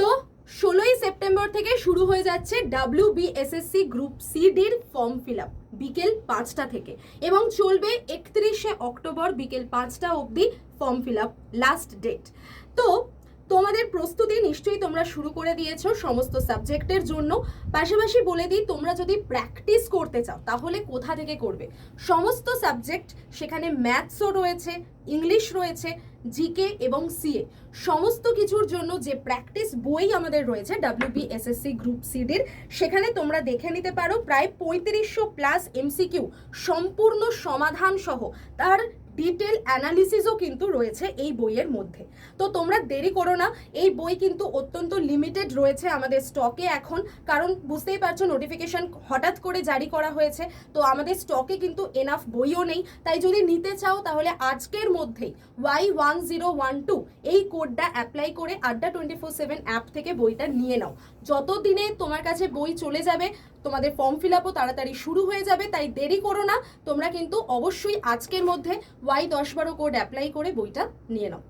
তো ষোলোই সেপ্টেম্বর থেকে শুরু হয়ে যাচ্ছে ডাব্লিউ বিএসএসসি গ্রুপ সি ডির ফর্ম ফিল আপ বিকেল পাঁচটা থেকে এবং চলবে একত্রিশে অক্টোবর বিকেল পাঁচটা অবধি form fill up last date তো তোমাদের প্রস্তুতি তোমরা শুরু করে দিয়েছ সমস্ত সাবজেক্টের জন্য। পাশাপাশি বলে দিই, তোমরা যদি প্র্যাকটিস করতে চাও, তাহলে কোথা থেকে করবে? সমস্ত সাবজেক্ট সেখানে ম্যাথসও রয়েছে, ইংলিশ রয়েছে, জিকে এবং সিএ। সমস্ত কিছুর জন্য যে প্র্যাকটিস বই আমাদের রয়েছে ডাব্লিউবি এসএসসি গ্রুপ সিডির সেখানে তোমরা দেখে নিতে পারো, প্রায় পঁয়ত্রিশশো প্লাস এমসিকিউ সম্পূর্ণ সমাধান সহ। তার ডিটেল অ্যানালিসিসও কিন্তু রয়েছে এই বইয়ের মধ্যে। তো তোমরা দেরি করো না, এই বই কিন্তু অত্যন্ত লিমিটেড রয়েছে আমাদের স্টকে এখন, কারণ বুঝতেই পারছ নোটিফিকেশন হঠাৎ করে জারি করা হয়েছে, তো আমাদের স্টকে কিন্তু এনাফ বইও নেই। তাই যদি নিতে চাও তাহলে আজকের মধ্যেই Y one zero one two এই কোডটা অ্যাপ্লাই করে আড্ডা টোয়েন্টি ফোর সেভেন অ্যাপ থেকে বইটা নিয়ে নাও। যত দিনে তোমার কাছে বই চলে যাবে তোমাদের ফর্ম ফিল আপও তাড়াতাড়ি শুরু হয়ে যাবে, তাই দেরি করো না। তোমরা কিন্তু অবশ্যই আজকের মধ্যে ওয়াই দশ বারো কোড অ্যাপ্লাই করে বইটা নিয়ে নাও।